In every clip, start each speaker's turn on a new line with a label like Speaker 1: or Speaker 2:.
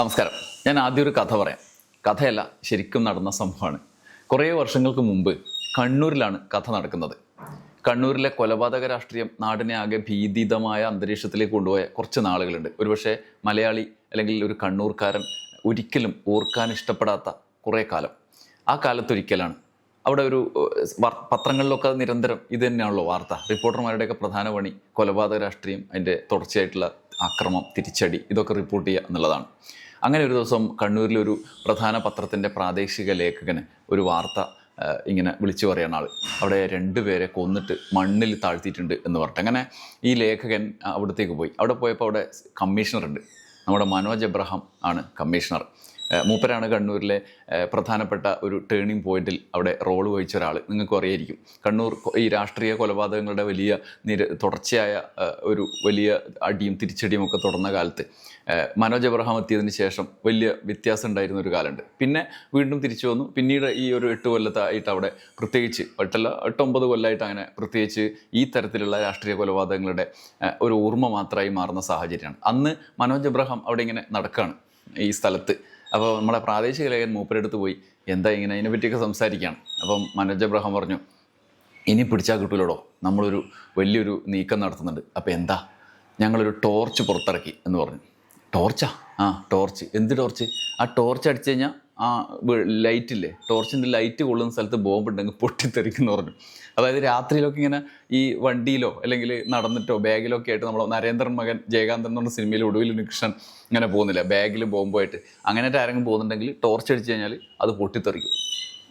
Speaker 1: നമസ്കാരം. ഞാൻ ആദ്യം ഒരു കഥ പറയാം. കഥയല്ല ശരിക്കും നടന്ന സംഭവമാണ്. കുറേ വർഷങ്ങൾക്ക് മുമ്പ് കണ്ണൂരിലാണ് കഥ നടക്കുന്നത്. കണ്ണൂരിലെ കൊലപാതക രാഷ്ട്രീയം നാടിനെ ആകെ ഭീതിതമായ അന്തരീക്ഷത്തിലേക്ക് കൊണ്ടുപോയ കുറച്ച് നാളുകളുണ്ട്. ഒരുപക്ഷെ മലയാളി അല്ലെങ്കിൽ ഒരു കണ്ണൂർക്കാരൻ ഒരിക്കലും ഓർക്കാൻ ഇഷ്ടപ്പെടാത്ത കുറേ കാലം. ആ കാലത്തൊരിക്കലാണ്. അവിടെ ഒരു പത്രങ്ങളിലൊക്കെ നിരന്തരം ഇത് തന്നെയാണല്ലോ വാർത്ത. റിപ്പോർട്ടർമാരുടെയൊക്കെ പ്രധാന പണി കൊലപാതക രാഷ്ട്രീയം അതിന്റെ തുടർച്ചയായിട്ടുള്ള ആക്രമം തിരിച്ചടി ഇതൊക്കെ റിപ്പോർട്ട് ചെയ്യുക എന്നുള്ളതാണ്. അങ്ങനെ ഒരു ദിവസം കണ്ണൂരിൽ ഒരു പ്രധാന പത്രത്തിന്റെ പ്രാദേശിക ലേഖകന് ഒരു വാർത്ത ഇങ്ങനെ വിളിച്ചു പറയുന്ന ആൾ അവിടെ രണ്ടുപേരെ കൊന്നിട്ട് മണ്ണിൽ താഴ്ത്തിയിട്ടുണ്ട് എന്ന് പറഞ്ഞിട്ട്. അങ്ങനെ ഈ ലേഖകൻ അവിടത്തേക്ക് പോയി. അവിടെ പോയപ്പോൾ അവിടെ കമ്മീഷണറുണ്ട്. നമ്മുടെ മനോജ് എബ്രഹാം ആണ് കമ്മീഷണർ. മൂപ്പരാണ് കണ്ണൂരിലെ പ്രധാനപ്പെട്ട ഒരു ടേണിംഗ് പോയിന്റിൽ അവിടെ റോൾ വഹിച്ച ഒരാൾ നിങ്ങൾക്ക് അറിയായിരിക്കും. കണ്ണൂർ ഈ രാഷ്ട്രീയ കൊലപാതകങ്ങളുടെ വലിയ നിര തുടർച്ചയായ ഒരു വലിയ അടിയും തിരിച്ചടിയും ഒക്കെ തുടർന്ന കാലത്ത് മനോജ് എബ്രഹാം എത്തിയതിന് ശേഷം വലിയ വ്യത്യാസം ഉണ്ടായിരുന്ന ഒരു കാലമുണ്ട്. പിന്നെ വീണ്ടും തിരിച്ചു വന്നു. പിന്നീട് ഈ ഒരു എട്ട് കൊല്ലത്തായിട്ട് അവിടെ പ്രത്യേകിച്ച് എട്ടല്ല എട്ടൊമ്പത് കൊല്ലമായിട്ട് അങ്ങനെ പ്രത്യേകിച്ച് ഈ തരത്തിലുള്ള രാഷ്ട്രീയ കൊലപാതകങ്ങളുടെ ഒരു ഓർമ്മ മാത്രമായി മാറുന്ന സാഹചര്യമാണ്. അന്ന് മനോജ് എബ്രഹാം അവിടെ ഇങ്ങനെ നടക്കുകയാണ് ഈ സ്ഥലത്ത്. അപ്പോൾ നമ്മളെ പ്രാദേശിക ലേഖൻ മൂപ്പരെടുത്ത് പോയി എന്താ ഇങ്ങനെ അതിനെ പറ്റിയൊക്കെ സംസാരിക്കുകയാണ്? അപ്പം മനോജ് എബ്രഹാം പറഞ്ഞു ഇനി പിടിച്ചാൽ കിട്ടൂലോടോ. നമ്മളൊരു വലിയൊരു നീക്കം നടത്തുന്നുണ്ട്. അപ്പോൾ എന്താ? ഞങ്ങളൊരു ടോർച്ച് പുറത്തിറക്കി എന്ന് പറഞ്ഞു. ടോർച്ചാ? ആ ടോർച്ച്. എന്ത് ടോർച്ച്? ആ ടോർച്ച് അടിച്ചു കഴിഞ്ഞാൽ ആ ലൈറ്റില്ലേ? ടോർച്ചിന്റെ ലൈറ്റ് കൊള്ളുന്ന സ്ഥലത്ത് ബോംബ് ഉണ്ടെങ്കിൽ പൊട്ടിത്തെറിക്കുന്നു പറഞ്ഞു. അതായത് രാത്രിയിലൊക്കെ ഇങ്ങനെ ഈ വണ്ടിയിലോ അല്ലെങ്കിൽ നടന്നിട്ടോ ബാഗിലോ ഒക്കെ ആയിട്ട് നമ്മൾ നരേന്ദ്രൻ മകൻ ജയകാന്തൻ എന്ന് പറഞ്ഞ സിനിമയിൽ ഒടുവിൽ കൃഷ്ണൻ ഇങ്ങനെ പോകുന്നില്ല. ബാഗിൽ ബോംബുമായിട്ട്. അങ്ങനെ ആരെങ്കിലും പോകുന്നുണ്ടെങ്കിൽ ടോർച്ച് അടിച്ചു കഴിഞ്ഞാൽ അത് പൊട്ടിത്തെറിക്കും.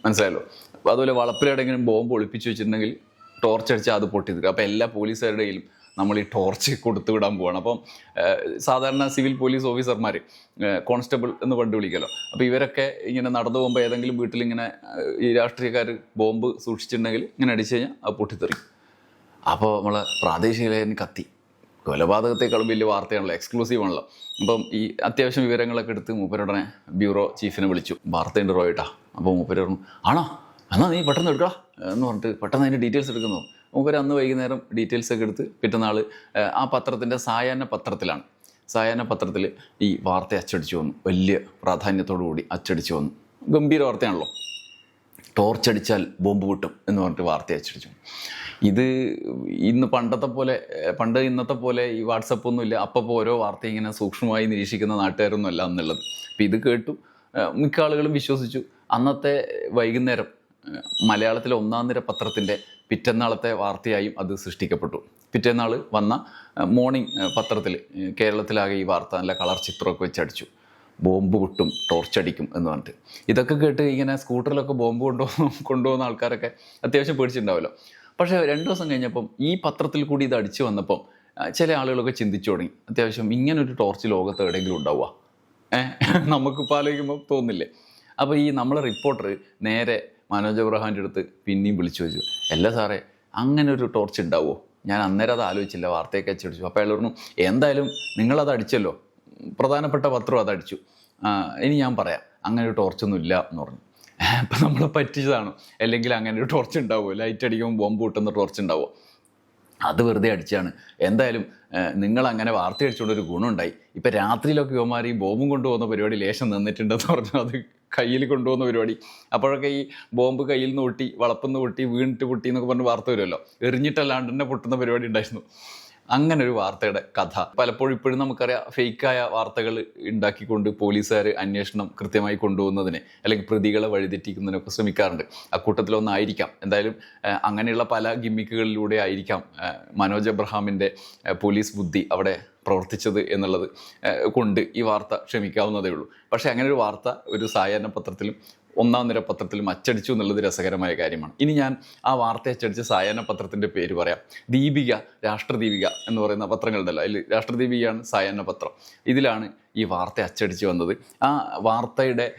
Speaker 1: മനസ്സിലായല്ലോ? അതുപോലെ വളപ്പിലെവിടെയെങ്കിലും ബോംബ് ഒളിപ്പിച്ച് വെച്ചിട്ടുണ്ടെങ്കിൽ ടോർച്ച് അടിച്ചാൽ അത് പൊട്ടിത്തെറിക്കും. അപ്പോൾ എല്ലാ പോലീസുകാരുടെ കയ്യിലും നമ്മൾ ഈ ടോർച്ച് കൊടുത്തു വിടാൻ പോവാണ്. അപ്പം സാധാരണ സിവിൽ പോലീസ് ഓഫീസർമാർ കോൺസ്റ്റബിൾ എന്ന് പണ്ട് വിളിക്കല്ലോ അപ്പോൾ ഇവരൊക്കെ ഇങ്ങനെ നടന്നു പോകുമ്പോൾ ഏതെങ്കിലും വീട്ടിൽ ഇങ്ങനെ ഈ രാഷ്ട്രീയക്കാർ ബോംബ് സൂക്ഷിച്ചിട്ടുണ്ടെങ്കിൽ ഇങ്ങനെ അടിച്ചു കഴിഞ്ഞാൽ അത് പൊട്ടിത്തെറിക്കും അപ്പോൾ നമ്മൾ പ്രാദേശിക കത്തി. കൊലപാതകത്തെക്കാളും വലിയ വാർത്തയാണല്ലോ എക്സ്ക്ലൂസീവ് ആണല്ലോ. അപ്പം ഈ അത്യാവശ്യം വിവരങ്ങളൊക്കെ എടുത്ത് മൂപ്പരുടനെ ബ്യൂറോ ചീഫിനെ വിളിച്ചു. വാർത്തയുണ്ട് റോയിട്ടാ അപ്പോൾ മൂപ്പര് പറഞ്ഞു ആണോ? എന്നാ നീ പെട്ടെന്ന് എടുക്കാം എന്ന് പറഞ്ഞിട്ട് പെട്ടെന്ന് അതിന്റെ ഡീറ്റെയിൽസ് എടുക്കുന്നു. മൂപ്പര് അന്ന് വൈകുന്നേരം ഡീറ്റെയിൽസ് ഒക്കെ എടുത്ത് പിറ്റന്നാൾ ആ പത്രത്തിന്റെ സായാഹ്ന പത്രത്തിലാണ്. സായാഹ്ന പത്രത്തിൽ ഈ വാർത്ത അച്ചടിച്ചു വന്നു. വലിയ പ്രാധാന്യത്തോടു കൂടി അച്ചടിച്ചു വന്നു. ഗംഭീര വാർത്തയാണല്ലോ. ടോർച്ചടിച്ചാൽ ബോംബ് പൊട്ടും എന്ന് പറഞ്ഞിട്ട് വാർത്ത അച്ചടിച്ചു. ഇത് ഇന്ന് പണ്ടത്തെ പോലെ പണ്ട് ഇന്നത്തെ പോലെ ഈ വാട്സപ്പ് ഒന്നുമില്ല അപ്പോൾ ഓരോ വാർത്ത ഇങ്ങനെ സൂക്ഷ്മമായി നിരീക്ഷിക്കുന്ന നാട്ടുകാരൊന്നും അല്ല എന്നുള്ളത്. അപ്പം ഇത് കേട്ടു മിക്ക ആളുകളും വിശ്വസിച്ചു. അന്നത്തെ വൈകുന്നേരം മലയാളത്തിലെ ഒന്നാം നിര പത്രത്തിന്റെ പിറ്റന്നാളത്തെ വാർത്തയായും അത് സൃഷ്ടിക്കപ്പെട്ടു. പിറ്റേന്നാൾ വന്ന മോർണിംഗ് പത്രത്തിൽ കേരളത്തിലാകെ ഈ വാർത്ത നല്ല കളർ ചിത്രമൊക്കെ വെച്ചടിച്ചു. ബോംബ് പൊട്ടും ടോർച്ചടിക്കും എന്ന് പറഞ്ഞിട്ട്. ഇതൊക്കെ കേട്ട് ഇങ്ങനെ സ്കൂട്ടറിലൊക്കെ ബോംബ് കൊണ്ടുപോകുന്ന കൊണ്ടുപോകുന്ന ആൾക്കാരൊക്കെ അത്യാവശ്യം പേടിച്ചിട്ടുണ്ടാവുമല്ലോ പക്ഷേ രണ്ട് ദിവസം കഴിഞ്ഞപ്പം ഈ പത്രത്തിൽ കൂടി ഇത് അടിച്ചു വന്നപ്പം ചില ആളുകളൊക്കെ ചിന്തിച്ചു തുടങ്ങി. അത്യാവശ്യം ഇങ്ങനൊരു ടോർച്ച് ലോകത്ത് എവിടെയെങ്കിലും ഉണ്ടാവുക. ഏഹ് നമുക്കിപ്പോൾ ആലോചിക്കുമ്പോൾ തോന്നില്ലേ? അപ്പോൾ ഈ നമ്മളെ റിപ്പോർട്ടർ നേരെ മനോജ് അബ്രഹാമിന്റെ അടുത്ത് പിന്നെയും വിളിച്ചു വെച്ചു അല്ല സാറേ അങ്ങനെ ഒരു ടോർച്ച് ഉണ്ടാവുമോ ഞാൻ അന്നേരം അത് ആലോചിച്ചില്ല വാർത്തയൊക്കെ അച്ചടിച്ചു. അപ്പോൾ അയാൾ പറഞ്ഞു എന്തായാലും നിങ്ങളത് അടിച്ചല്ലോ. പ്രധാനപ്പെട്ട പത്രം അതടിച്ചു ഇനി ഞാൻ പറയാം. അങ്ങനെ ഒരു ടോർച്ചൊന്നും ഇല്ല എന്ന് പറഞ്ഞു. അപ്പം നമ്മളെ പറ്റിച്ചതാണ്. അല്ലെങ്കിൽ അങ്ങനെ ഒരു ടോർച്ച് ഉണ്ടാവുമോ ലൈറ്റ് അടിക്കുമ്പോൾ ബോംബ് പൊട്ടുന്ന ടോർച്ച് ഉണ്ടാവുമോ അത് വെറുതെ അടിച്ചാണ്. എന്തായാലും നിങ്ങൾ അങ്ങനെ വാർത്ത അടിച്ചുകൊണ്ട് ഒരു ഗുണമുണ്ടായി ഇപ്പം രാത്രിയിലൊക്കെ യുവമാർ ബോംബും കൊണ്ടുപോകുന്ന പരിപാടി ലേശം നിന്നിട്ടുണ്ടെന്ന് പറഞ്ഞു അത് കയ്യിൽ കൊണ്ടുപോകുന്ന പരിപാടി. അപ്പോഴൊക്കെ ഈ ബോംബ് കയ്യിൽ നിന്ന് പൊട്ടി വളപ്പുനിന്ന് പൊട്ടി വീണിട്ട് പൊട്ടി എന്നൊക്കെ പറഞ്ഞ് വാർത്ത വരുമല്ലോ. എറിഞ്ഞിട്ടല്ലാണ്ട് തന്നെ പൊട്ടുന്ന പരിപാടി ഉണ്ടായിരുന്നു. അങ്ങനെ ഒരു വാർത്തയുടെ കഥ. പലപ്പോഴും ഇപ്പോഴും നമുക്കറിയാം ഫേക്കായ വാർത്തകൾ ഉണ്ടാക്കിക്കൊണ്ട് പോലീസുകാർ അന്വേഷണം കൃത്യമായി കൊണ്ടുപോകുന്നതിന് അല്ലെങ്കിൽ പ്രതികളെ വഴിതെറ്റിക്കുന്നതിനൊക്കെ ശ്രമിക്കാറുണ്ട്. അക്കൂട്ടത്തിലൊന്നായിരിക്കാം എന്തായാലും അങ്ങനെയുള്ള പല ഗിമ്മിക്കുകളിലൂടെ ആയിരിക്കാം മനോജ് എബ്രഹാമിന്റെ പോലീസ് ബുദ്ധി അവിടെ പ്രവർത്തിച്ചത് എന്നുള്ളത് കൊണ്ട് ഈ വാർത്ത ക്ഷമിക്കാവുന്നതേ ഉള്ളൂ. പക്ഷേ അങ്ങനെ ഒരു വാർത്ത ഒരു സായാഹ്ന പത്രത്തിലും ഒന്നാം നിര പത്രത്തിലും അച്ചടിച്ചു എന്നുള്ളത് രസകരമായ കാര്യമാണ്. ഇനി ഞാൻ ആ വാർത്ത അച്ചടിച്ച സായാഹ്ന പത്രത്തിന്റെ പേര് പറയാം. ദീപിക രാഷ്ട്രദീപിക എന്ന് പറയുന്ന പത്രങ്ങളുണ്ടല്ലോ. അതിൽ രാഷ്ട്രദീപികയാണ് സായാഹ്ന പത്രം. ഇതിലാണ് ഈ വാർത്ത അച്ചടിച്ച് വന്നത്. ആ വാർത്തയുടെ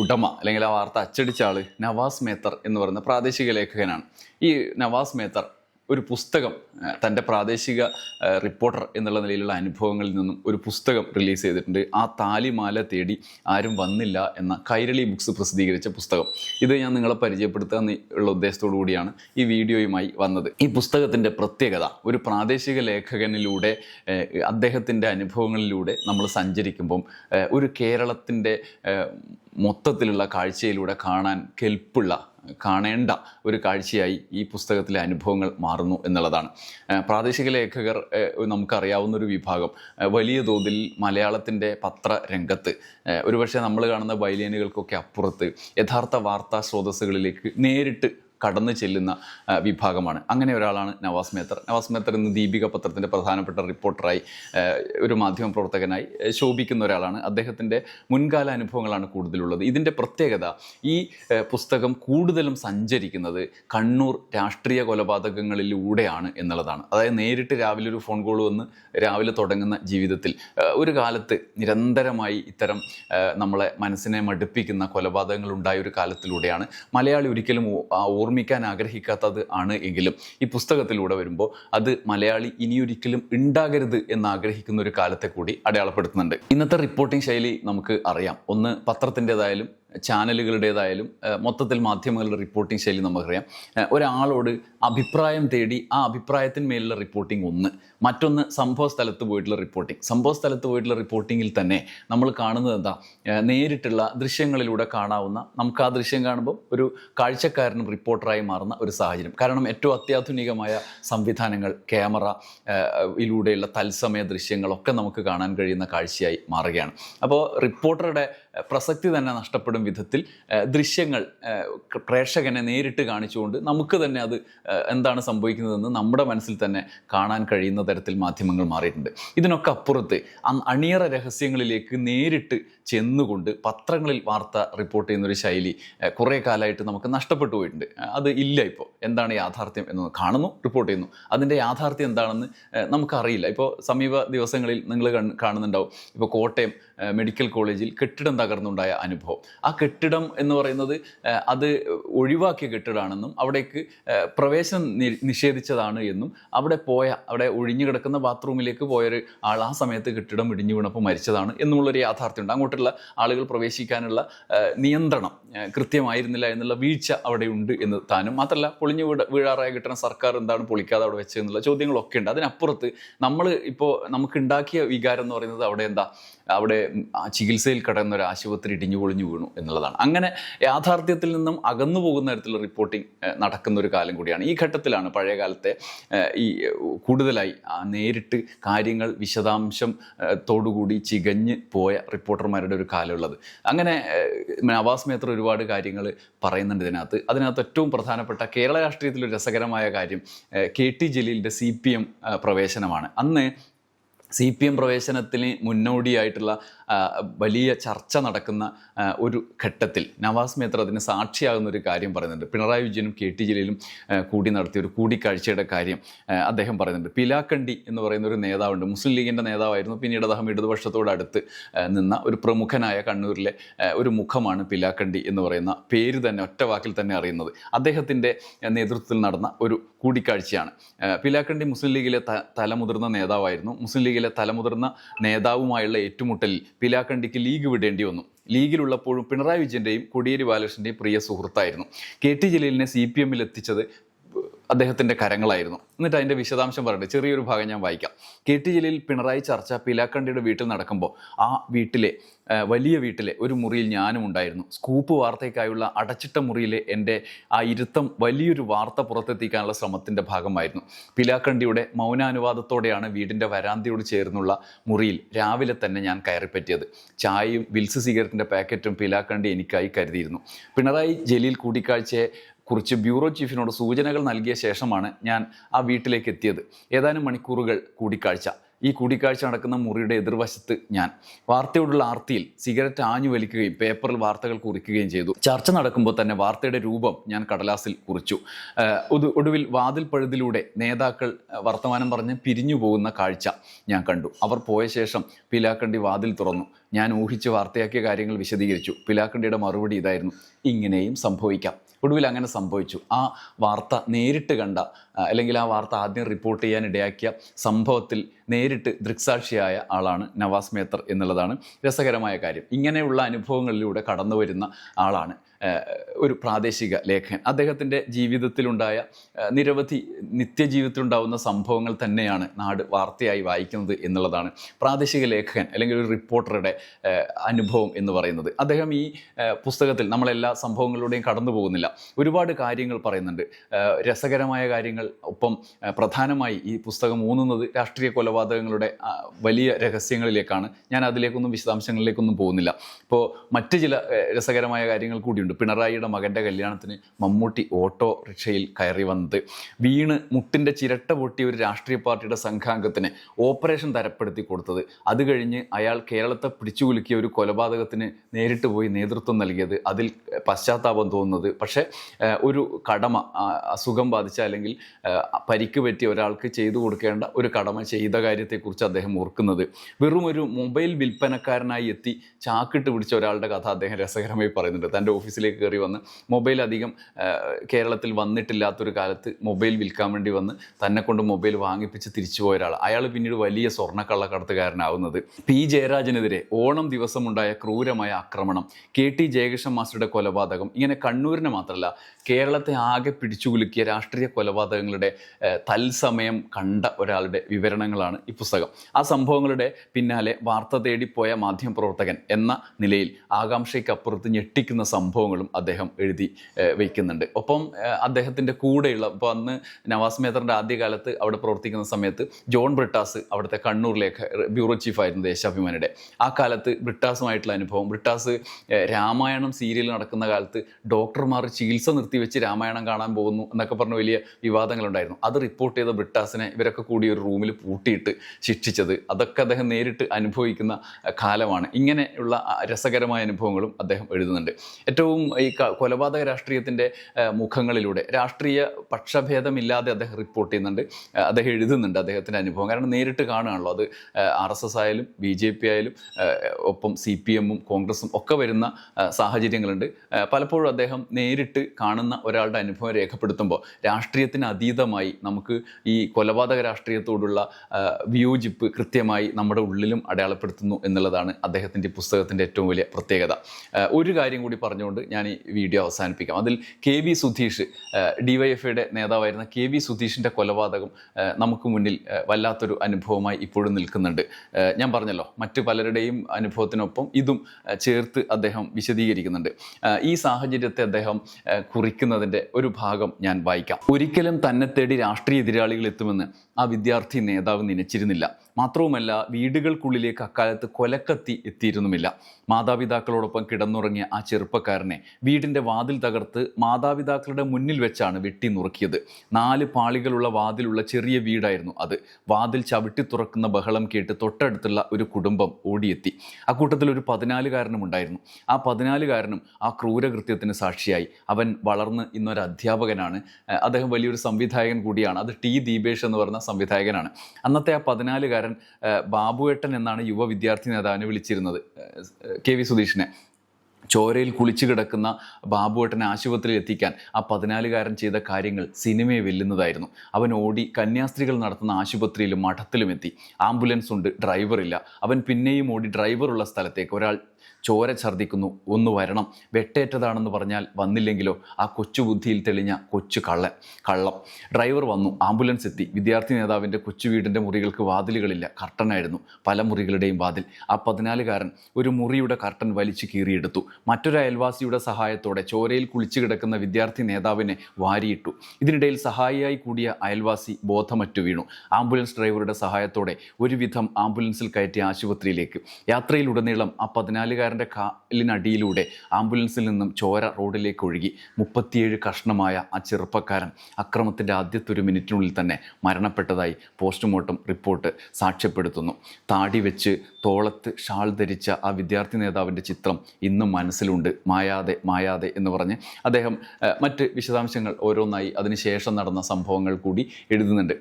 Speaker 1: ഉടമ അല്ലെങ്കിൽ ആ വാർത്ത അച്ചടിച്ച ആൾ നവാസ് മേത്തർ എന്ന് പറയുന്ന പ്രാദേശിക ലേഖകനാണ്. ഈ നവാസ് മേത്തർ ഒരു പുസ്തകം തന്റെ പ്രാദേശിക റിപ്പോർട്ടർ എന്നുള്ള നിലയിലുള്ള അനുഭവങ്ങളിൽ നിന്നും ഒരു പുസ്തകം റിലീസ് ചെയ്തിട്ടുണ്ട്. ആ താലിമാല തേടി ആരും വന്നില്ല എന്ന കൈരളി ബുക്സ് പ്രസിദ്ധീകരിച്ച പുസ്തകം. ഇത് ഞാൻ നിങ്ങളെ പരിചയപ്പെടുത്തുക എന്നുള്ള ഉദ്ദേശത്തോടു കൂടിയാണ് ഈ വീഡിയോയുമായി വന്നത്. ഈ പുസ്തകത്തിന്റെ പ്രത്യേകത ഒരു പ്രാദേശിക ലേഖകനിലൂടെ അദ്ദേഹത്തിന്റെ അനുഭവങ്ങളിലൂടെ നമ്മൾ സഞ്ചരിക്കുമ്പം ഒരു കേരളത്തിന്റെ മൊത്തത്തിലുള്ള കാഴ്ചയിലൂടെ കാണാൻ കെൽപ്പുള്ള കാണേണ്ട ഒരു കാഴ്ചയായി ഈ പുസ്തകത്തിലെ അനുഭവങ്ങൾ മാറുന്നു എന്നുള്ളതാണ്. പ്രാദേശിക ലേഖകർ നമുക്കറിയാവുന്ന ഒരു വിഭാഗം. വലിയ തോതിൽ മലയാളത്തിന്റെ പത്രരംഗത്ത് രംഗത്ത്. ഒരുപക്ഷെ നമ്മൾ കാണുന്ന ബൈലിയനുകൾക്കൊക്കെ അപ്പുറത്ത് യഥാർത്ഥ വാർത്താ സ്രോതസ്സുകളിലേക്ക് നേരിട്ട് കടന്നു ചെല്ലുന്ന വിഭാഗമാണ്. അങ്ങനെ ഒരാളാണ് നവാസ് മേത്തർ. നവാസ് മേത്തർ ഇന്ന് ദീപിക പത്രത്തിന്റെ പ്രധാനപ്പെട്ട റിപ്പോർട്ടറായി ഒരു മാധ്യമ പ്രവർത്തകനായി ശോഭിക്കുന്ന ഒരാളാണ്. അദ്ദേഹത്തിന്റെ മുൻകാല അനുഭവങ്ങളാണ് കൂടുതലുള്ളത്. ഇതിന്റെ പ്രത്യേകത ഈ പുസ്തകം കൂടുതലും സഞ്ചരിക്കുന്നത് കണ്ണൂർ രാഷ്ട്രീയ കൊലപാതകങ്ങളിലൂടെയാണ് എന്നുള്ളതാണ്. അതായത് നേരിട്ട് രാവിലെ ഒരു ഫോൺ കോൾ വന്ന് രാവിലെ തുടങ്ങുന്ന ജീവിതത്തിൽ ഒരു കാലത്ത് നിരന്തരമായി ഇത്തരം നമ്മളെ മനസ്സിനെ മടുപ്പിക്കുന്ന കൊലപാതകങ്ങൾ ഉണ്ടായ ഒരു കാലത്തിലൂടെയാണ്. മലയാളി ഒരിക്കലും ഓർമ്മിക്കാൻ ആഗ്രഹിക്കാത്തത് ആണ് എങ്കിലും ഈ പുസ്തകത്തിലൂടെ വരുമ്പോൾ അത് മലയാളി ഇനിയൊരിക്കലും ഉണ്ടാകരുത് എന്ന് ആഗ്രഹിക്കുന്ന ഒരു കാലത്തെ കൂടി അടയാളപ്പെടുത്തുന്നുണ്ട്. ഇന്നത്തെ റിപ്പോർട്ടിംഗ് ശൈലി നമുക്ക് അറിയാം. ഒന്ന് പത്രത്തിന്റെതായാലും ചാനലുകളുടേതായാലും മൊത്തത്തിൽ മാധ്യമങ്ങളുടെ റിപ്പോർട്ടിംഗ് ശൈലി നമുക്കറിയാം. ഒരാളോട് അഭിപ്രായം തേടി ആ അഭിപ്രായത്തിന്മേലുള്ള റിപ്പോർട്ടിംഗ് ഒന്ന് മറ്റൊന്ന് സംഭവ സ്ഥലത്ത് പോയിട്ടുള്ള റിപ്പോർട്ടിംഗ്. സംഭവ സ്ഥലത്ത് പോയിട്ടുള്ള റിപ്പോർട്ടിങ്ങിൽ തന്നെ നമ്മൾ കാണുന്നത് എന്താ? നേരിട്ടുള്ള ദൃശ്യങ്ങളിലൂടെ കാണാവുന്ന നമുക്ക് ആ ദൃശ്യം കാണുമ്പോൾ ഒരു കാഴ്ചക്കാരനും റിപ്പോർട്ടറായി മാറുന്ന ഒരു സാഹചര്യം. കാരണം ഏറ്റവും അത്യാധുനികമായ സംവിധാനങ്ങൾ ക്യാമറ ഇലൂടെയുള്ള തത്സമയ ദൃശ്യങ്ങളൊക്കെ നമുക്ക് കാണാൻ കഴിയുന്ന കാഴ്ചയായി മാറുകയാണ്. അപ്പോൾ റിപ്പോർട്ടറുടെ പ്രസക്തി തന്നെ നഷ്ടപ്പെടും വിധത്തിൽ ദൃശ്യങ്ങൾ പ്രേക്ഷകനെ നേരിട്ട് കാണിച്ചുകൊണ്ട് നമുക്ക് തന്നെ അത് എന്താണ് സംഭവിക്കുന്നതെന്ന് നമ്മുടെ മനസ്സിൽ തന്നെ കാണാൻ കഴിയുന്ന തരത്തിൽ മാധ്യമങ്ങൾ മാറിയിട്ടുണ്ട്. ഇതിനൊക്കെ അപ്പുറത്ത് അണിയറ രഹസ്യങ്ങളിലേക്ക് നേരിട്ട് ചെന്നുകൊണ്ട് പത്രങ്ങളിൽ വാർത്ത റിപ്പോർട്ട് ചെയ്യുന്നൊരു ശൈലി കുറേ കാലമായിട്ട് നമുക്ക് നഷ്ടപ്പെട്ടു പോയിട്ടുണ്ട്. അത് ഇല്ല ഇപ്പോൾ. എന്താണ് യാഥാർത്ഥ്യം എന്ന് കാണുന്നു റിപ്പോർട്ട് ചെയ്യുന്നു. അതിന്റെ യാഥാർത്ഥ്യം എന്താണെന്ന് നമുക്കറിയില്ല. ഇപ്പോൾ സമീപ ദിവസങ്ങളിൽ നിങ്ങൾ കാണുന്നുണ്ടാവും. ഇപ്പോൾ കോട്ടയം മെഡിക്കൽ കോളേജിൽ കെട്ടിടം തകർന്നുണ്ടായ അനുഭവം. ആ കെട്ടിടം എന്ന് പറയുന്നത് അത് ഒഴിവാക്കിയ കെട്ടിടമാണെന്നും അവിടേക്ക് പ്രവേശനം നിഷേധിച്ചതാണ് എന്നും അവിടെ പോയ അവിടെ ഒഴിഞ്ഞു കിടക്കുന്ന ബാത്റൂമിലേക്ക് പോയൊരു ആൾ ആ സമയത്ത് കെട്ടിടം ഇടിഞ്ഞു വീണപ്പോൾ മരിച്ചതാണ് എന്നുള്ളൊരു യാഥാർത്ഥ്യമുണ്ട്. അങ്ങോട്ടുള്ള ആളുകൾ പ്രവേശിക്കാനുള്ള നിയന്ത്രണം കൃത്യമായിരുന്നില്ല എന്നുള്ള വീഴ്ച അവിടെ ഉണ്ട് എന്ന് താനും. മാത്രമല്ല പൊളിഞ്ഞു വീട് വീഴാറായി കിട്ടുന്ന സർക്കാർ എന്താണ് പൊളിക്കാതെ അവിടെ വെച്ചത് എന്നുള്ള ചോദ്യങ്ങളൊക്കെ ഉണ്ട്. അതിനപ്പുറത്ത് നമ്മൾ ഇപ്പോൾ നമുക്ക് ഉണ്ടാക്കിയ വികാരം എന്ന് പറയുന്നത് അവിടെ എന്താ? അവിടെ ചികിത്സയിൽ കിടന്ന ഒരു ആശുപത്രി ഇടിഞ്ഞു പൊളിഞ്ഞു വീണു എന്നുള്ളതാണ്. അങ്ങനെ യാഥാർത്ഥ്യത്തിൽ നിന്നും അകന്നു പോകുന്ന തരത്തിലുള്ള റിപ്പോർട്ടിംഗ് നടക്കുന്ന ഒരു കാലം കൂടിയാണ്. ഈ ഘട്ടത്തിലാണ് പഴയകാലത്തെ ഈ കൂടുതലായി നേരിട്ട് കാര്യങ്ങൾ വിശദാംശം തോടുകൂടി ചികഞ്ഞ് പോയ റിപ്പോർട്ടർമാരുടെ ഒരു കാലമുള്ളത്. അങ്ങനെ നവാസ് മേത്ര ഒരുപാട് കാര്യങ്ങൾ പറയുന്നുണ്ട് ഇതിനകത്ത്. അതിനകത്ത് ഏറ്റവും പ്രധാനപ്പെട്ട കേരള രാഷ്ട്രീയത്തിൽ ഒരു രസകരമായ കാര്യം കെ ടി ജലീലിന്റെ സി പി എം പ്രവേശനമാണ്. അന്ന് സി പി എം പ്രവേശനത്തിന് മുന്നോടിയായിട്ടുള്ള വലിയ ചർച്ച നടക്കുന്ന ഒരു ഘട്ടത്തിൽ നവാസ് മേത്ര അതിന് സാക്ഷിയാകുന്ന ഒരു കാര്യം പറയുന്നുണ്ട്. പിണറായി വിജയനും കെ ടി ജലീലും കൂടി നടത്തിയ ഒരു കൂടിക്കാഴ്ചയുടെ കാര്യം അദ്ദേഹം പറയുന്നുണ്ട്. പിലാക്കണ്ടി എന്ന് പറയുന്ന ഒരു നേതാവുണ്ട്. മുസ്ലിം ലീഗിന്റെ നേതാവായിരുന്നു. പിന്നീട് അദ്ദേഹം ഇടതുപക്ഷത്തോടടുത്ത് നിന്ന ഒരു പ്രമുഖനായ കണ്ണൂരിലെ ഒരു മുഖമാണ് പിലാക്കണ്ടി എന്ന് പറയുന്ന പേര് തന്നെ ഒറ്റ വാക്കിൽ തന്നെ അറിയുന്നത്. അദ്ദേഹത്തിന്റെ നേതൃത്വത്തിൽ നടന്ന ഒരു കൂടിക്കാഴ്ചയാണ്. പിലാക്കണ്ടി മുസ്ലിം ലീഗിലെ തലമുതിർന്ന നേതാവായിരുന്നു. മുസ്ലിം ലീഗിലെ തലമുതിർന്ന നേതാവുമായുള്ള ഏറ്റുമുട്ടലിൽ പിലാക്കണ്ടിക്ക് ലീഗ് വിടേണ്ടി വന്നു. ലീഗിലുള്ളപ്പോഴും പിണറായി വിജയന്റെയും കോടിയേരി ബാലകൃഷ്ണന്റെയും പ്രിയ സുഹൃത്തായിരുന്നു. കെ ടി ജലീലിനെ സി പി എമ്മിൽ എത്തിച്ചത് അദ്ദേഹത്തിന്റെ കരങ്ങളായിരുന്നു. എന്നിട്ട് അതിന്റെ വിശദാംശം പറയട്ടെ ചെറിയൊരു ഭാഗം ഞാൻ വായിക്കാം. കെ ടി ജലീൽ പിണറായി ചർച്ച പിലാക്കണ്ടിയുടെ വീട്ടിൽ നടക്കുമ്പോൾ ആ വീട്ടിലെ വലിയ വീട്ടിലെ ഒരു മുറിയിൽ ഞാനും ഉണ്ടായിരുന്നു. സ്കൂപ്പ് വാർത്തയ്ക്കായുള്ള അടച്ചിട്ട മുറിയിലെ എന്റെ ആ ഇരുത്തം വലിയൊരു വാർത്ത പുറത്തെത്തിക്കാനുള്ള ശ്രമത്തിന്റെ ഭാഗമായിരുന്നു. പിലാക്കണ്ടിയുടെ മൗനാനുവാദത്തോടെയാണ് വീടിന്റെ വരാന്തയോട് ചേർന്നുള്ള മുറിയിൽ രാവിലെ തന്നെ ഞാൻ കയറിപ്പറ്റിയത്. ചായയും വിൽസ് സിഗരറ്റിന്റെ പാക്കറ്റും പിലാക്കണ്ടി എനിക്കായി കരുതിയിരുന്നു. പിണറായി ജലീൽ കൂടിക്കാഴ്ചയെ കുറിച്ച് ബ്യൂറോ ചീഫിനോട് സൂചനകൾ നൽകിയ ശേഷമാണ് ഞാൻ ആ വീട്ടിലേക്ക് എത്തിയത്. ഏതാനും മണിക്കൂറുകൾ കൂടിക്കാഴ്ച. ഈ കൂടിക്കാഴ്ച നടക്കുന്ന മുറിയുടെ എതിർവശത്ത് ഞാൻ. വാർത്തയോടുള്ള ആർത്തിയിൽ സിഗരറ്റ് ആഞ്ഞു വലിക്കുകയും പേപ്പറിൽ വാർത്തകൾ കുറിക്കുകയും ചെയ്തു. ചർച്ച നടക്കുമ്പോൾ തന്നെ വാർത്തയുടെ രൂപം ഞാൻ കടലാസിൽ കുറിച്ചു. ഒടുവിൽ വാതിൽ പഴുതിലൂടെ നേതാക്കൾ വർത്തമാനം പറഞ്ഞ് പിരിഞ്ഞു പോകുന്ന കാഴ്ച ഞാൻ കണ്ടു. അവർ പോയ ശേഷം പിലാക്കണ്ടി വാതിൽ തുറന്നു. ഞാൻ ഊഹിച്ച് വാർത്തയാക്കിയ കാര്യങ്ങൾ വിശദീകരിച്ചു. പിലാക്കണ്ടിയുടെ മറുപടി ഇതായിരുന്നു. ഇങ്ങനെയും സംഭവിക്കാം. ഒടുവിൽ അങ്ങനെ സംഭവിച്ചു. ആ വാർത്ത നേരിട്ട് കണ്ട അല്ലെങ്കിൽ ആ വാർത്ത ആദ്യം റിപ്പോർട്ട് ചെയ്യാൻ ഇടയാക്കിയ സംഭവത്തിൽ നേരിട്ട് ദൃക്സാക്ഷിയായ ആളാണ് നവാസ് മേത്തർ എന്നുള്ളതാണ് രസകരമായ കാര്യം. ഇങ്ങനെയുള്ള അനുഭവങ്ങളിലൂടെ കടന്നു വരുന്ന ആളാണ് ഒരു പ്രാദേശിക ലേഖകൻ. അദ്ദേഹത്തിന്റെ ജീവിതത്തിലുണ്ടായ നിരവധി നിത്യജീവിതത്തിലുണ്ടാവുന്ന സംഭവങ്ങൾ തന്നെയാണ് നാട് വാർത്തയായി വായിക്കുന്നത് എന്നുള്ളതാണ്. പ്രാദേശിക ലേഖകൻ അല്ലെങ്കിൽ ഒരു റിപ്പോർട്ടറുടെ അനുഭവം എന്ന് പറയുന്നത്. അദ്ദേഹം ഈ പുസ്തകത്തിൽ നമ്മളെല്ലാ സംഭവങ്ങളിലൂടെയും കടന്നു പോകുന്നില്ല. ഒരുപാട് കാര്യങ്ങൾ പറയുന്നുണ്ട്. രസകരമായ കാര്യങ്ങൾ ഒപ്പം പ്രധാനമായി ഈ പുസ്തകം ഊന്നുന്നത് രാഷ്ട്രീയ കൊലപാതകങ്ങളുടെ വലിയ രഹസ്യങ്ങളിലേക്കാണ്. ഞാൻ അതിലേക്കൊന്നും വിശദാംശങ്ങളിലേക്കൊന്നും പോകുന്നില്ല. ഇപ്പോൾ മറ്റ് ചില രസകരമായ കാര്യങ്ങൾ കൂടിയുണ്ട് പിണറായിയുടെ മകന്റെ കല്യാണത്തിന് മമ്മൂട്ടി ഓട്ടോ റിക്ഷയിൽ കയറി വന്നത്. വീണ് മുട്ടിന്റെ ചിരട്ട പൊട്ടിയ ഒരു രാഷ്ട്രീയ പാർട്ടിയുടെ സംഘാംഗത്തിന് ഓപ്പറേഷൻ തരപ്പെടുത്തി കൊടുത്തത്. അത് കഴിഞ്ഞ് അയാൾ കേരളത്തെ പിടിച്ചുകുലുക്കിയ ഒരു കൊലപാതകത്തിന് നേരിട്ട് പോയി നേതൃത്വം നൽകിയത്. അതിൽ പശ്ചാത്താപം തോന്നുന്നത്. പക്ഷേ ഒരു കടമ അസുഖം ബാധിച്ച അല്ലെങ്കിൽ പരിക്ക് പറ്റിയ ഒരാൾക്ക് ചെയ്തു കൊടുക്കേണ്ട ഒരു കടമ ചെയ്ത കാര്യത്തെക്കുറിച്ച് അദ്ദേഹം ഓർക്കുന്നത്. വെറും ഒരു മൊബൈൽ വിൽപ്പനക്കാരനായി എത്തി ചാക്കിട്ട് പിടിച്ച ഒരാളുടെ കഥ അദ്ദേഹം രസകരമായി പറയുന്നുണ്ട്. തന്റെ ഓഫീസിലേക്ക് കയറി വന്ന് മൊബൈൽ അധികം കേരളത്തിൽ വന്നിട്ടില്ലാത്തൊരു കാലത്ത് മൊബൈൽ വിൽക്കാൻ വേണ്ടി വന്ന് തന്നെ കൊണ്ട് മൊബൈൽ വാങ്ങിപ്പിച്ച് തിരിച്ചു പോയ ഒരാൾ അയാൾ പിന്നീട് വലിയ സ്വർണക്കള്ളക്കടത്തുകാരനാവുന്നത്. പി. ജയരാജനെതിരെ ഓണം ദിവസമുണ്ടായ ക്രൂരമായ ആക്രമണം. കെ. ടി. ജയകൃഷ്ണൻ മാസ്റ്ററുടെ കൊലപാതകം. ഇങ്ങനെ കണ്ണൂരിനെ മാത്രമല്ല കേരളത്തെ ആകെ പിടിച്ചുകുലുക്കിയ രാഷ്ട്രീയ കൊലപാതകങ്ങളുടെ തത്സമയം കണ്ട ഒരാളുടെ വിവരണങ്ങളാണ് ഈ പുസ്തകം. ആ സംഭവങ്ങളുടെ പിന്നാലെ വാർത്ത തേടിപ്പോയ മാധ്യമപ്രവർത്തകൻ എന്ന നിലയിൽ ആകാംക്ഷയ്ക്കപ്പുറത്ത് ഞെട്ടിക്കുന്ന സംഭവങ്ങളും അദ്ദേഹം എഴുതി വയ്ക്കുന്നുണ്ട് ഒപ്പം അദ്ദേഹത്തിന്റെ കൂടെയുള്ള ഇപ്പോൾ അന്ന് നവാസ് മേത്തറിന്റെ ആദ്യകാലത്ത് അവിടെ പ്രവർത്തിക്കുന്ന സമയത്ത് ജോൺ ബ്രിട്ടാസ് അവിടുത്തെ കണ്ണൂരിലേക്ക് ലേഖ ബ്യൂറോ ചീഫായിരുന്നു ദേശാഭിമാനിയുടെ. ആ കാലത്ത് ബ്രിട്ടാസുമായിട്ടുള്ള അനുഭവം ബ്രിട്ടാസ് രാമായണം സീരിയൽ നടക്കുന്ന കാലത്ത് ഡോക്ടർമാർ ചികിത്സ നിർത്തിവെച്ച് രാമായണം കാണാൻ പോകുന്നു എന്നൊക്കെ പറഞ്ഞ വലിയ വിവാദങ്ങളുണ്ടായിരുന്നു. അത് റിപ്പോർട്ട് ചെയ്ത ബ്രിട്ടാസിനെ ഇവരൊക്കെ കൂടി ഒരു റൂമിൽ പൂട്ടിയിട്ട് ശിക്ഷിച്ചത്. അതൊക്കെ അദ്ദേഹം നേരിട്ട് അനുഭവിക്കുന്ന കാലമാണ്. ഇങ്ങനെയുള്ള രസകരമായ അനുഭവങ്ങളും അദ്ദേഹം എഴുതുന്നുണ്ട്. ഏറ്റവും ഈ ക- കൊലപാതക രാഷ്ട്രീയത്തിന്റെ മുഖങ്ങളിലൂടെ രാഷ്ട്രീയ പക്ഷഭേദമില്ലാതെ അദ്ദേഹം റിപ്പോർട്ട് ചെയ്യുന്നുണ്ട്. അദ്ദേഹം എഴുതുന്നുണ്ട് അദ്ദേഹത്തിന്റെ അനുഭവം. കാരണം നേരിട്ട് കാണുകയാണല്ലോ അത്. ആർ എസ് എസ് ആയാലും ബി ജെ പി ആയാലും ഒപ്പം സി പി എമ്മും കോൺഗ്രസും ഒക്കെ വരുന്ന സാഹചര്യങ്ങളുണ്ട്. പലപ്പോഴും അദ്ദേഹം നേരിട്ട് കാണുന്ന ഒരാളുടെ അനുഭവം രേഖപ്പെടുത്തുമ്പോൾ രാഷ്ട്രീയത്തിന് അതീതമായി നമുക്ക് ഈ കൊലപാതക രാഷ്ട്രീയത്തോടുള്ള വിയോജിപ്പ് കൃത്യമായി നമ്മുടെ ഉള്ളിലും അടയാളപ്പെടുത്തുന്നു എന്നുള്ളതാണ് അദ്ദേഹത്തിന്റെ പുസ്തകത്തിന്റെ ഏറ്റവും വലിയ പ്രത്യേകത. ഒരു കാര്യം കൂടി പറഞ്ഞുകൊണ്ട് ഞാൻ ഈ വീഡിയോ അവസാനിപ്പിക്കാം. അതിൽ കെ വി സുധീഷ് ഡിവൈഎഫ്ഐയുടെ നേതാവായിരുന്ന കെ വി സുധീഷിന്റെ കൊലപാതകം നമുക്ക് മുന്നിൽ വല്ലാത്തൊരു അനുഭവമായി ഇപ്പോഴും നിൽക്കുന്നുണ്ട്. ഞാൻ പറഞ്ഞല്ലോ മറ്റു പലരുടെയും അനുഭവത്തിനൊപ്പം ഇതും ചേർത്ത് അദ്ദേഹം വിശദീകരിക്കുന്നുണ്ട്. ഈ സാഹചര്യത്തെ അദ്ദേഹം കുറിക്കുന്നതിന്റെ ഒരു ഭാഗം ഞാൻ വായിക്കാം. ഒരിക്കലും തന്നെ തേടി രാഷ്ട്രീയ എതിരാളികൾ എത്തുമെന്ന് ആ വിദ്യാർത്ഥി നേതാവ് നനച്ചിരുന്നില്ല. മാത്രവുമല്ല വീടുകൾക്കുള്ളിലേക്ക് അക്കാലത്ത് കൊലക്കത്തി എത്തിയിരുന്നുമില്ല. മാതാപിതാക്കളോടൊപ്പം കിടന്നുറങ്ങിയ ആ ചെറുപ്പക്കാരനെ വീടിന്റെ വാതിൽ തകർത്ത് മാതാപിതാക്കളുടെ മുന്നിൽ വെച്ചാണ് വെട്ടി നുറുക്കിയത്. നാല് പാളികളുള്ള വാതിലുള്ള ചെറിയ വീടായിരുന്നു അത്. വാതിൽ ചവിട്ടി തുറക്കുന്ന ബഹളം കേട്ട് തൊട്ടടുത്തുള്ള ഒരു കുടുംബം ഓടിയെത്തി. അക്കൂട്ടത്തിൽ ഒരു പതിനാലുകാരനും ഉണ്ടായിരുന്നു. ആ പതിനാലുകാരനും ആ ക്രൂരകൃത്യത്തിന് സാക്ഷിയായി. അവൻ വളർന്ന് ഇന്നൊരു അധ്യാപകനാണ്. അദ്ദേഹം വലിയൊരു സംവിധായകൻ കൂടിയാണ്. അത് ടി ദീപേഷ് എന്ന് പറഞ്ഞ സംവിധായകനാണ്. അന്നത്തെ ആ പതിനാലുകാരൻ ബാബുവേട്ടൻ എന്നാണ് യുവ വിദ്യാർത്ഥി നേതാവിനെ വിളിച്ചിരുന്നത് കെ വി സുധീഷിനെ. ചോരയിൽ കുളിച്ചു കിടക്കുന്ന ബാബുവേട്ടനെ ആശുപത്രിയിൽ എത്തിക്കാൻ ആ പതിനാലുകാരൻ ചെയ്ത കാര്യങ്ങൾ സിനിമയെ വെല്ലുന്നതായിരുന്നു. അവൻ ഓടി കന്യാസ്ത്രീകൾ നടത്തുന്ന ആശുപത്രിയിലും മഠത്തിലും എത്തി. ആംബുലൻസ് ഉണ്ട് ഡ്രൈവറില്ല അവൻ പിന്നെയും ഓടി ഡ്രൈവറുള്ള സ്ഥലത്തേക്ക് ഒരാൾ ചോര ഛർദ്ദിക്കുന്നു ഒന്ന് വരണം. വെട്ടേറ്റതാണെന്ന് പറഞ്ഞാൽ വന്നില്ലെങ്കിലോ? ആ കൊച്ചു ബുദ്ധിയിൽ തെളിഞ്ഞ കൊച്ചു കള്ളൻ കള്ളം. ഡ്രൈവർ വന്നു ആംബുലൻസ് എത്തി. വിദ്യാർത്ഥി നേതാവിന്റെ കൊച്ചു വീടിന്റെ മുറികൾക്ക് വാതിലുകളില്ല കർട്ടനായിരുന്നു പല മുറികളുടെയും വാതിൽ. ആ പതിനാലുകാരൻ ഒരു മുറിയുടെ കർട്ടൻ വലിച്ചു കീറിയെടുത്തു. മറ്റൊരു അയൽവാസിയുടെ സഹായത്തോടെ ചോരയിൽ കുളിച്ചു കിടക്കുന്ന വിദ്യാർത്ഥി നേതാവിനെ വാരിയിട്ടു. ഇതിനിടയിൽ സഹായിയായി കൂടിയ അയൽവാസി ബോധമറ്റു വീണു. ആംബുലൻസ് ഡ്രൈവറുടെ സഹായത്തോടെ ഒരുവിധം ആംബുലൻസിൽ കയറ്റി ആശുപത്രിയിലേക്ക്. യാത്രയിലുടനീളം ആ പതിനാലുകാരന്റെ കാലിനടിയിലൂടെ ആംബുലൻസിൽ നിന്നും ചോര റോഡിലേക്ക് ഒഴുകി. മുപ്പത്തിയേഴ് കഷ്ണമായ ആ ചെറുപ്പക്കാരൻ അക്രമത്തിന്റെ ആദ്യത്തെ ഒരു മിനിറ്റിനുള്ളിൽ തന്നെ മരണപ്പെട്ടതായി പോസ്റ്റ്മോർട്ടം റിപ്പോർട്ട് സാക്ഷ്യപ്പെടുത്തുന്നു. താടി വെച്ച് തോളത്ത് ഷാൾ ധരിച്ച ആ വിദ്യാർത്ഥി നേതാവിന്റെ ചിത്രം ഇന്നും മനസ്സിലുണ്ട്. മായാതെ മായാതെ എന്ന് പറഞ്ഞ് അദ്ദേഹം മറ്റ് വിശദാംശങ്ങൾ ഓരോന്നായി അതിനുശേഷം നടന്ന സംഭവങ്ങൾ കൂടി എഴുതുന്നുണ്ട്.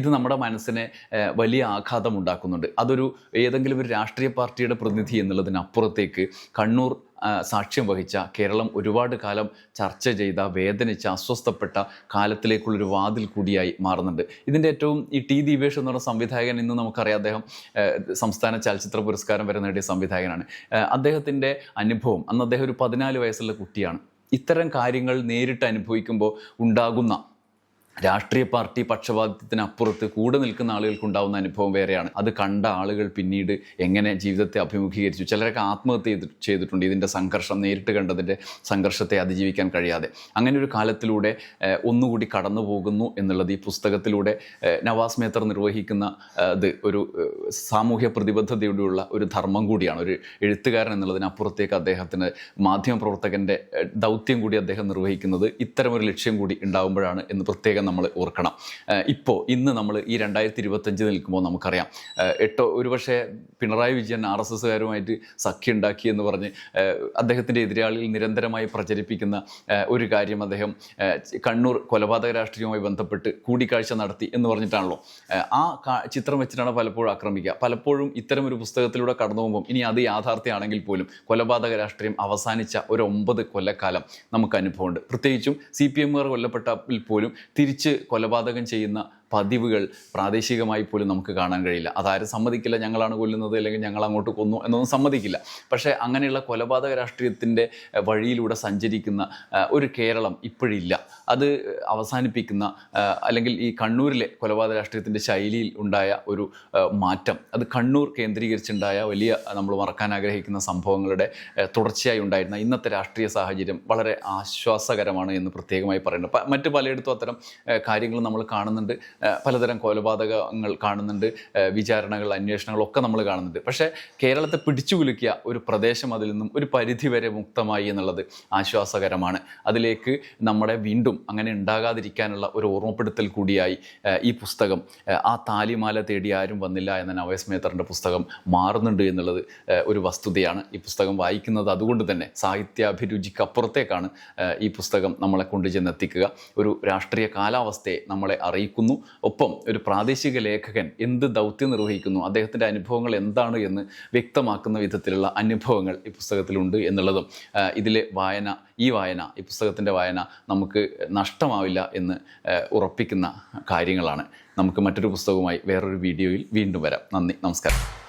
Speaker 1: ഇത് നമ്മുടെ മനസ്സിനെ വലിയ ആഘാതം ഉണ്ടാക്കുന്നുണ്ട്. അതൊരു ഏതെങ്കിലും ഒരു രാഷ്ട്രീയ പാർട്ടിയുടെ പ്രതിനിധി എന്നുള്ളതിനപ്പുറത്തേക്ക് കണ്ണൂർ സാക്ഷ്യം വഹിച്ച കേരളം ഒരുപാട് കാലം ചർച്ച ചെയ്ത വേദനിച്ച അസ്വസ്ഥപ്പെട്ട കാലത്തിലേക്കുള്ളൊരു വാതിൽ കൂടിയായി മാറുന്നുണ്ട്. ഇതിന്റെ ഏറ്റവും ഈ ടി ദീപേഷ് എന്ന് പറഞ്ഞ സംവിധായകൻ ഇന്ന് നമുക്കറിയാം. അദ്ദേഹം സംസ്ഥാന ചലച്ചിത്ര പുരസ്കാരം വരെ നേടിയ സംവിധായകനാണ്. അദ്ദേഹത്തിന്റെ അനുഭവം അന്ന് അദ്ദേഹം ഒരു പതിനാല് വയസ്സുള്ള കുട്ടിയാണ്. ഇത്തരം കാര്യങ്ങൾ നേരിട്ട് അനുഭവിക്കുമ്പോൾ ഉണ്ടാകുന്ന രാഷ്ട്രീയ പാർട്ടി പക്ഷപാതിത്വത്തിനപ്പുറത്ത് കൂടെ നിൽക്കുന്ന ആളുകൾക്ക് ഉണ്ടാകുന്ന അനുഭവം വേറെയാണ്. അത് കണ്ട ആളുകൾ പിന്നീട് എങ്ങനെ ജീവിതത്തെ അഭിമുഖീകരിച്ചു? ചിലരൊക്കെ ആത്മഹത്യ ചെയ്തി ചെയ്തിട്ടുണ്ട്. ഇതിന്റെ സംഘർഷം നേരിട്ട് കണ്ടതിന്റെ സംഘർഷത്തെ അതിജീവിക്കാൻ കഴിയാതെ. അങ്ങനെ ഒരു കാലത്തിലൂടെ ഒന്നുകൂടി കടന്നു പോകുന്നു എന്നുള്ളത് ഈ പുസ്തകത്തിലൂടെ നവാസ് മേത്തർ നിർവഹിക്കുന്ന ഇത് ഒരു സാമൂഹ്യ പ്രതിബദ്ധതയോടെയുള്ള ഒരു ധർമ്മം കൂടിയാണ്. ഒരു എഴുത്തുകാരൻ എന്നുള്ളതിനപ്പുറത്തേക്ക് അദ്ദേഹത്തിന് മാധ്യമപ്രവർത്തകന്റെ ദൗത്യം കൂടി അദ്ദേഹം നിർവഹിക്കുന്നത് ഇത്തരമൊരു ലക്ഷ്യം കൂടി ഉണ്ടാകുമ്പോഴാണ് എന്ന് പ്രത്യേകം നമ്മൾ ഓർക്കണം. ഇപ്പോൾ ഇന്ന് നമ്മൾ ഈ രണ്ടായിരത്തി ഇരുപത്തഞ്ച് നിൽക്കുമ്പോൾ നമുക്കറിയാം. എട്ടോ ഒരുപക്ഷെ പിണറായി വിജയൻ ആർ എസ് എസ്സുകാരുമായിട്ട് സഖ്യം ഉണ്ടാക്കി എന്ന് പറഞ്ഞ് അദ്ദേഹത്തിന്റെ എതിരാളിയിൽ നിരന്തരമായി പ്രചരിപ്പിക്കുന്ന ഒരു കാര്യം അദ്ദേഹം കണ്ണൂർ കൊലപാതക രാഷ്ട്രീയവുമായി ബന്ധപ്പെട്ട് കൂടിക്കാഴ്ച നടത്തി എന്ന് പറഞ്ഞിട്ടാണല്ലോ. ആ ചിത്രം വെച്ചിട്ടാണ് പലപ്പോഴും ആക്രമിക്കുക. പലപ്പോഴും ഇത്തരം ഒരു പുസ്തകത്തിലൂടെ കടന്നു പോകുമ്പോൾ ഇനി അത് യാഥാർത്ഥ്യമാണെങ്കിൽ പോലും കൊലപാതക രാഷ്ട്രീയം അവസാനിച്ച ഒരു ഒമ്പത് കൊല്ലക്കാലം നമുക്ക് അനുഭവമുണ്ട്. പ്രത്യേകിച്ചും സി പി എമ്മുകാർ കൊല്ലപ്പെട്ടിൽ പോലും തിരിച്ച് കൊലപാതകം ചെയ്യുന്ന പതിവുകൾ പ്രാദേശികമായി പോലും നമുക്ക് കാണാൻ കഴിയില്ല. അതാരും സമ്മതിക്കില്ല ഞങ്ങളാണ് കൊല്ലുന്നത് അല്ലെങ്കിൽ ഞങ്ങൾ അങ്ങോട്ട് കൊന്നു എന്നൊന്നും സമ്മതിക്കില്ല. പക്ഷേ അങ്ങനെയുള്ള കൊലപാതക രാഷ്ട്രീയത്തിന്റെ വഴിയിലൂടെ സഞ്ചരിക്കുന്ന ഒരു കേരളം ഇപ്പോഴില്ല. അത് അവസാനിപ്പിക്കുന്ന അല്ലെങ്കിൽ ഈ കണ്ണൂരിലെ കൊലപാതക രാഷ്ട്രീയത്തിന്റെ ശൈലിയിൽ ഉണ്ടായ ഒരു മാറ്റം. അത് കണ്ണൂർ കേന്ദ്രീകരിച്ചുണ്ടായ വലിയ നമ്മൾ മറക്കാൻ ആഗ്രഹിക്കുന്ന സംഭവങ്ങളുടെ തുടർച്ചയായി ഉണ്ടായിരുന്ന ഇന്നത്തെ രാഷ്ട്രീയ സാഹചര്യം വളരെ ആശ്വാസകരമാണ് എന്ന് പ്രത്യേകമായി പറയുന്നുണ്ട് പ- മറ്റ് പലയിടത്തും അത്തരം കാര്യങ്ങൾ നമ്മൾ കാണുന്നുണ്ട്. പലതരം കൊലപാതകങ്ങൾ കാണുന്നുണ്ട്. വിചാരണകൾ അന്വേഷണങ്ങളൊക്കെ നമ്മൾ കാണുന്നുണ്ട്. പക്ഷേ കേരളത്തെ പിടിച്ചുകുലുക്കിയ ഒരു പ്രദേശം അതിൽ നിന്നും ഒരു പരിധി വരെ മുക്തമായി എന്നുള്ളത് ആശ്വാസകരമാണ്. അതിലേക്ക് നമ്മുടെ വീണ്ടും അങ്ങനെ ഉണ്ടാകാതിരിക്കാനുള്ള ഒരു ഓർമ്മപ്പെടുത്തൽ കൂടിയായി ഈ പുസ്തകം. ആ താലിമാല തേടി ആരും വന്നില്ല എന്ന നവേസ് മേത്തറിന്റെ പുസ്തകം മാറുന്നുണ്ട് എന്നുള്ളത് ഒരു വസ്തുതയാണ്. ഈ പുസ്തകം വായിക്കുന്നത് അതുകൊണ്ട് തന്നെ സാഹിത്യാഭിരുചിക്കപ്പുറത്തേക്കാണ് ഈ പുസ്തകം നമ്മളെ കൊണ്ടു ചെന്നെത്തിക്കുക. ഒരു രാഷ്ട്രീയ കാലാവസ്ഥയെ നമ്മളെ അറിയിക്കുന്നു. ഒപ്പം ഒരു പ്രാദേശിക ലേഖകൻ എന്ത് ദൗത്യം നിർവഹിക്കുന്നു അദ്ദേഹത്തിന്റെ അനുഭവങ്ങൾ എന്താണ് എന്ന് വ്യക്തമാക്കുന്ന വിധത്തിലുള്ള അനുഭവങ്ങൾ ഈ പുസ്തകത്തിലുണ്ട് എന്നുള്ളതും ഇതിലെ വായന ഈ വായന ഈ പുസ്തകത്തിന്റെ വായന നമുക്ക് നഷ്ടമാവില്ല എന്ന് ഉറപ്പിക്കുന്ന കാര്യങ്ങളാണ്. നമുക്ക് മറ്റൊരു പുസ്തകവുമായി വേറൊരു വീഡിയോയിൽ വീണ്ടും വരാം. നന്ദി നമസ്കാരം.